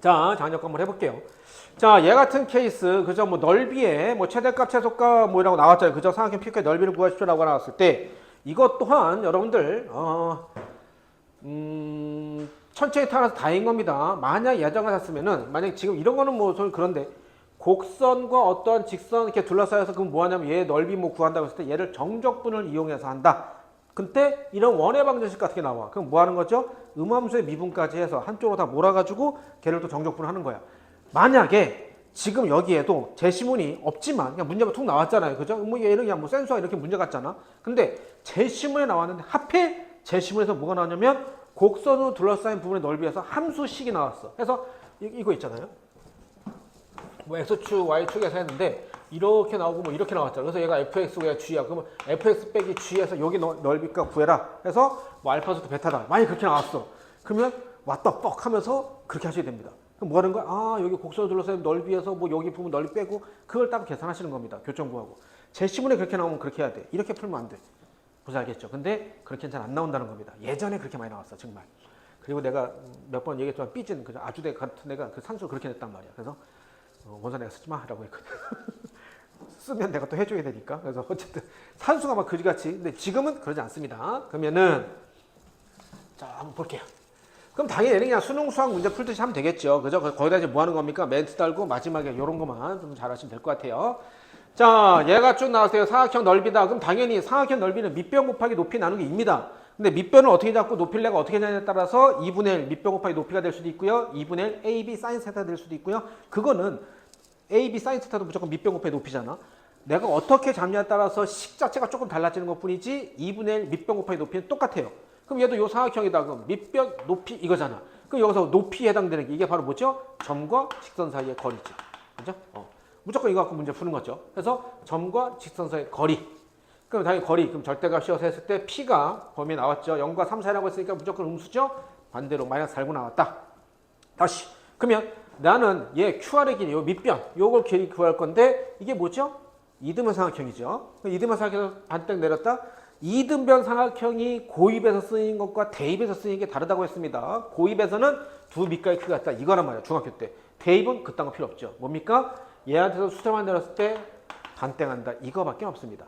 자, 장력 한번 해볼게요. 자, 얘 같은 케이스, 그저 뭐 넓이에 뭐 최대값, 최소값 뭐 이라고 나왔잖아요. 그저 삼각형 피크의 넓이를 구하십시오라고 나왔을 때 이것 또한 여러분들 어, 음, 천천히 타서 다행인 겁니다. 만약 예정을 샀으면은 만약 지금 이런 거는 뭐 저는 그런데 곡선과 어떤 직선 이렇게 둘러싸여서 그럼 뭐 하냐면 얘 넓이 뭐 구한다고 했을 때 얘를 정적분을 이용해서 한다. 근데 이런 원의 방정식 같은 게 나와. 그럼 뭐 하는 거죠? 음함수의 미분까지 해서 한쪽으로 다 몰아가지고 걔를 또 정적분을 하는 거야. 만약에 지금 여기에도 제시문이 없지만 그냥 문제가 툭 나왔잖아요. 그죠? 뭐 얘는 그냥 뭐 센수와 이렇게 문제 같잖아. 근데 제시문에 나왔는데 하필 제시문에서 뭐가 나왔냐면 곡선으로 둘러싸인 부분의 넓이에서 함수식이 나왔어. 그래서 이, 이거 있잖아요. 뭐 x축, y축에서 했는데 이렇게 나오고 뭐 이렇게 나왔잖아. 그래서 얘가 fx가 g야. 그러면 fx 빼기 g에서 여기 넓- 넓이값 구해라. 해서 뭐 알파수도 베타다. 만약 그렇게 나왔어. 그러면 왔다 뻑 하면서 그렇게 하셔야 됩니다. 그럼 뭐 하는 거야? 아 여기 곡선을 둘러싸인 넓이에서 뭐 여기 부분 넓이 빼고 그걸 딱 계산하시는 겁니다. 교점 구하고. 제시문에 그렇게 나오면 그렇게 해야 돼. 이렇게 풀면 안 돼. 보자 알겠죠? 근데 그렇게는 잘안 나온다는 겁니다. 예전에 그렇게 많이 나왔어 정말. 그리고 내가 몇 번 얘기했지만 삐진 그 아주대 같은 애가 그 산수를 그렇게 냈단 말이야. 그래서 어, 원산 내가 쓰지 마라고 했거든. 쓰면 내가 또 해줘야 되니까. 그래서 어쨌든 산수가 막 그지같이. 근데 지금은 그러지 않습니다. 그러면은 자 한번 볼게요. 그럼 당연히 얘는 그냥 수능 수학 문제 풀듯이 하면 되겠죠. 그죠? 그- 거기다 이제 뭐 하는 겁니까? 멘트 달고 마지막에 이런 것만 좀 잘하시면 될 것 같아요. 자, 얘가 쭉 나왔어요. 사각형 넓이다. 그럼 당연히 사각형 넓이는 밑변 곱하기 높이 나누기 입니다. 근데 밑변을 어떻게 잡고 높이를 내가 어떻게 되냐에 따라서 2분의 1 밑변 곱하기 높이가 될 수도 있고요. 2분의 1 AB 사인 세타 될 수도 있고요. 그거는 AB 사인 세타도 무조건 밑변 곱하기 높이잖아. 내가 어떻게 잡냐에 따라서 식 자체가 조금 달라지는 것 뿐이지 2분의 1 밑변 곱하기 높이는 똑같아요. 그럼 얘도 요 사각형이다. 그럼 밑변 높이 이거잖아. 그럼 여기서 높이에 해당되는 게 이게 바로 뭐죠? 점과 직선 사이의 거리지. 그죠? 어. 무조건 이거 갖고 문제 푸는 거죠. 그래서 점과 직선 사이의 거리. 그럼 당연히 거리, 그럼 절대값 씌워서 했을 때 P가 범위에 나왔죠. 0과 3 사이라고 했으니까 무조건 음수죠. 반대로 마이너스 살고 나왔다. 다시. 그러면 나는 얘 QR의 길이 요 밑변, 요걸 길이 구할 건데 이게 뭐죠? 이등변 삼각형이죠. 이등변 삼각형에서 반짝 내렸다. 이등변 삼각형이 고입에서 쓰인 것과 대입에서 쓰인 게 다르다고 했습니다. 고입에서는 두 밑가의 크기가 같다. 이거란 말이야. 중학교 때. 대입은 그딴 거 필요 없죠. 뭡니까? 얘한테서 수점만 내렸을 때 반땡한다. 이거밖에 없습니다.